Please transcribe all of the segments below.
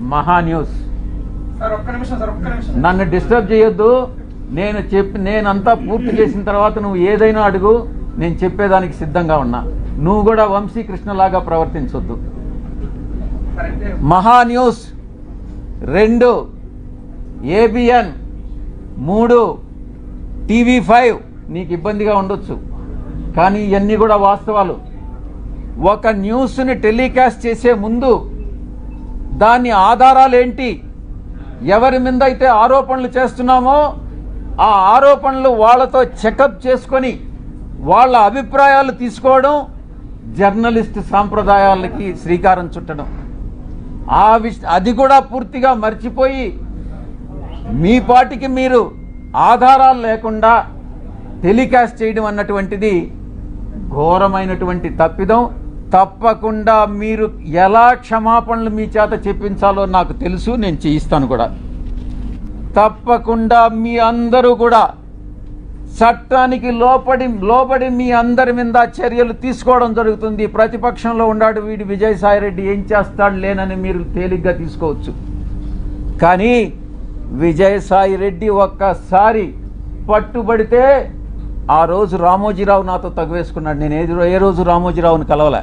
మహా న్యూస్. నన్ను డిస్టర్బ్ చేయొద్దు. నేను చెప్పి నేనంతా పూర్తి చేసిన తర్వాత నువ్వు ఏదైనా అడుగు నేను చెప్పేదానికి సిద్ధంగా ఉన్నా. నువ్వు కూడా వంశీకృష్ణలాగా ప్రవర్తించొద్దు. మహా న్యూస్ రెండు ఏబిఎన్ మూడు టీవీ ఫైవ్ నీకు ఇబ్బందిగా ఉండొచ్చు. కానీ ఇవన్నీ కూడా వాస్తవాలు. ఒక న్యూస్ని టెలికాస్ట్ చేసే ముందు దాని ఆధారాలు ఏంటి ఎవరి మీద అయితే ఆరోపణలు చేస్తున్నామో ఆ ఆరోపణలు వాళ్ళతో చెకప్ చేసుకొని వాళ్ళ అభిప్రాయాలు తీసుకోవడం జర్నలిస్ట్ సాంప్రదాయాలకి శ్రీకారం చుట్టడం. ఆ విష అది కూడా పూర్తిగా మర్చిపోయి మీ పాటికి మీరు ఆధారాలు లేకుండా టెలికాస్ట్ చేయడం అన్నటువంటిది ఘోరమైనటువంటి తప్పిదం. తప్పకుండా మీరు ఎలా క్షమాపణలు మీ చేత చెప్పించాలో నాకు తెలుసు నేను చేయిస్తాను కూడా. తప్పకుండా మీ అందరూ కూడా చట్టానికి లోపడి లోబడి మీ అందరి మీద చర్యలు తీసుకోవడం జరుగుతుంది. ప్రతిపక్షంలో ఉన్నాడు వీడి విజయసాయిరెడ్డి ఏం చేస్తాడు లేనని మీరు తేలిగ్గా తీసుకోవచ్చు. కానీ విజయసాయి రెడ్డి ఒక్కసారి పట్టుబడితే ఆ రోజు రామోజీరావు నాతో తగువేసుకున్నాడు. నేను ఏ ఏ రోజు రామోజీరావుని కలవలే.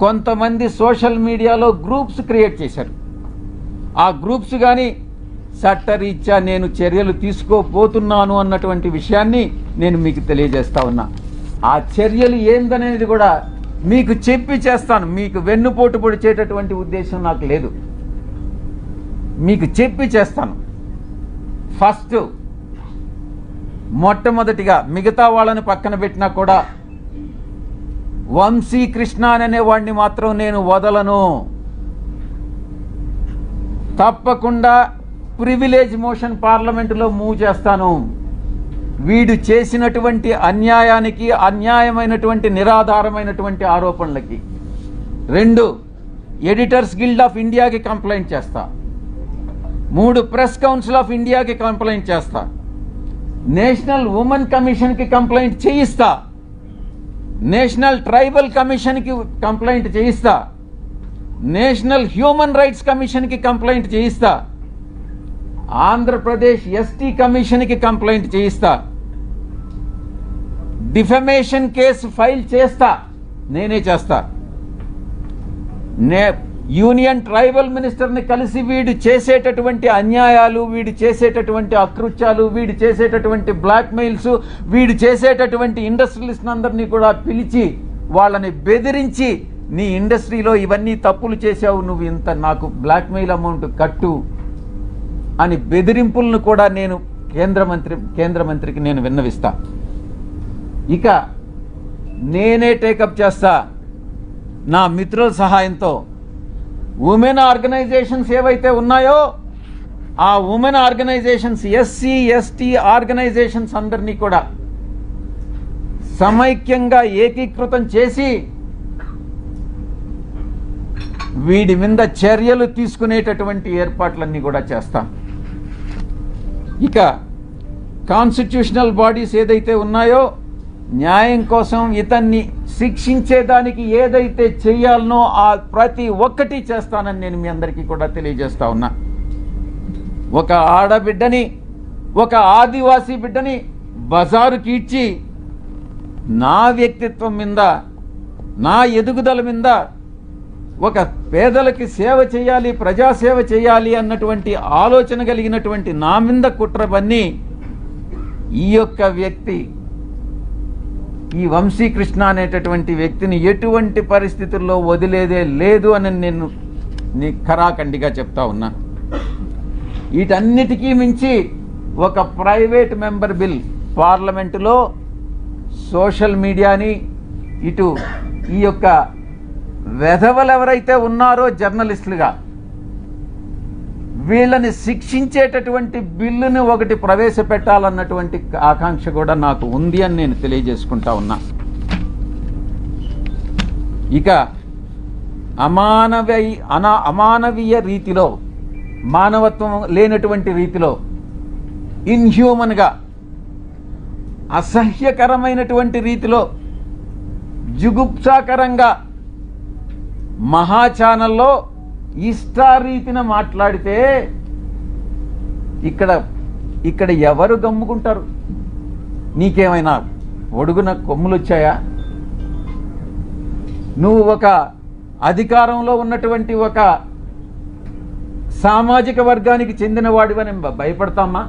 కొంతమంది సోషల్ మీడియాలో గ్రూప్స్ క్రియేట్ చేశారు. ఆ గ్రూప్స్ కానీ చట్టరీత్యా నేను చర్యలు తీసుకోబోతున్నాను అన్నటువంటి విషయాన్ని నేను మీకు తెలియజేస్తా ఉన్నా. ఆ చర్యలు ఏందనేది కూడా మీకు చెప్పి చేస్తాను. మీకు వెన్నుపోటు పొడిచేటటువంటి ఉద్దేశం నాకు లేదు. మీకు చెప్పి చేస్తాను. ఫస్ట్ మొట్టమొదటిగా మిగతా వాళ్ళని పక్కన పెట్టినా కూడా వంశీ కృష్ణ అనే వాడిని మాత్రం నేను వదలను. తప్పకుండా ప్రివిలేజ్ మోషన్ పార్లమెంటులో మూవ్ చేస్తాను. వీడు చేసినటువంటి అన్యాయానికి అన్యాయమైనటువంటి నిరాధారమైనటువంటి ఆరోపణలకి. రెండు ఎడిటర్స్ గిల్డ్ ఆఫ్ ఇండియాకి కంప్లైంట్ చేస్తా. మూడు ప్రెస్ కౌన్సిల్ ఆఫ్ ఇండియాకి కంప్లైంట్ చేస్తా. నేషనల్ ఉమెన్ కమిషన్కి కంప్లైంట్ చేయిస్తా. నేషనల్ ట్రైబల్ కమిషన్కి కంప్లైంట్ చేయిస్తా. నేషనల్ హ్యూమన్ రైట్స్ కమిషన్కి కంప్లైంట్ చేయిస్తా. ఆంధ్రప్రదేశ్ ఎస్టీ కమిషన్కి కంప్లైంట్ చేయిస్తా. డిఫమేషన్ కేసు ఫైల్ చేస్తా. నేనే చేస్తా. నే యూనియన్ ట్రైబల్ మినిస్టర్ని కలిసి వీడు చేసేటటువంటి అన్యాయాలు వీడు చేసేటటువంటి అకృత్యాలు వీడు చేసేటటువంటి బ్లాక్మెయిల్స్ వీడు చేసేటటువంటి ఇండస్ట్రియలిస్ట్ అందరినీ కూడా పిలిచి వాళ్ళని బెదిరించి నీ ఇండస్ట్రీలో ఇవన్నీ తప్పులు చేశావు నువ్వు ఇంత నాకు బ్లాక్మెయిల్ అమౌంట్ కట్టు అని బెదిరింపులను కూడా నేను కేంద్ర మంత్రి కేంద్ర మంత్రికి నేను విన్నవిస్తా. ఇక నేనే టేకప్ చేస్తా. నా మిత్రుల సహాయంతో ఉమెన్ ఆర్గనైజేషన్స్ ఏవైతే ఉన్నాయో ఆ women organisations SC ST organisations అందరినీ కూడా సమైక్యంగా ఏకీకృతం చేసి వీడి మీద చర్యలు తీసుకునేటటువంటి ఏర్పాట్లన్నీ కూడా చేస్తాం. ఇక కాన్స్టిట్యూషనల్ బాడీస్ ఏదైతే ఉన్నాయో న్యాయం కోసం ఇతన్ని శిక్షించేదానికి ఏదైతే చేయాలనో ఆ ప్రతి ఒక్కటి చేస్తానని నేను మీ అందరికీ కూడా తెలియజేస్తా ఉన్నా. ఒక ఆడబిడ్డని ఒక ఆదివాసీ బిడ్డని బజారుకి ఇచ్చి నా వ్యక్తిత్వం మీద నా ఎదుగుదల మీద ఒక పేదలకి సేవ చేయాలి ప్రజాసేవ చేయాలి అన్నటువంటి ఆలోచన కలిగినటువంటి నా మీద కుట్రబన్ని ఈ యొక్క వ్యక్తి ఈ వంశీకృష్ణ అనేటటువంటి వ్యక్తిని ఎటువంటి పరిస్థితుల్లో వదిలేదే లేదు అని నేను నీ ఖరాఖండిగా చెప్తా ఉన్నా. వీటన్నిటికీ మించి ఒక ప్రైవేట్ మెంబర్ బిల్ పార్లమెంటులో సోషల్ మీడియాని ఇటు ఈ యొక్క వెధవలు ఎవరైతే ఉన్నారో జర్నలిస్టులుగా వీళ్ళని శిక్షించేటటువంటి బిల్లుని ఒకటి ప్రవేశపెట్టాలన్నటువంటి ఆకాంక్ష కూడా నాకు ఉంది అని నేను తెలియజేసుకుంటా ఉన్నా. ఇక అమానవీ అనా అమానవీయ రీతిలో మానవత్వం లేనటువంటి రీతిలో ఇన్హ్యూమన్గా అసహ్యకరమైనటువంటి రీతిలో జుగుప్సాకరంగా మహా ఛానల్లో ఇష్టారీతిన మాట్లాడితే ఇక్కడ ఇక్కడ ఎవరు గమ్ముకుంటారు? నీకేమైనా ఒడుగున కొమ్ములు వచ్చాయా నువ్వు ఒక అధికారంలో ఉన్నటువంటి ఒక సామాజిక వర్గానికి చెందిన వాడివని భయపడతామా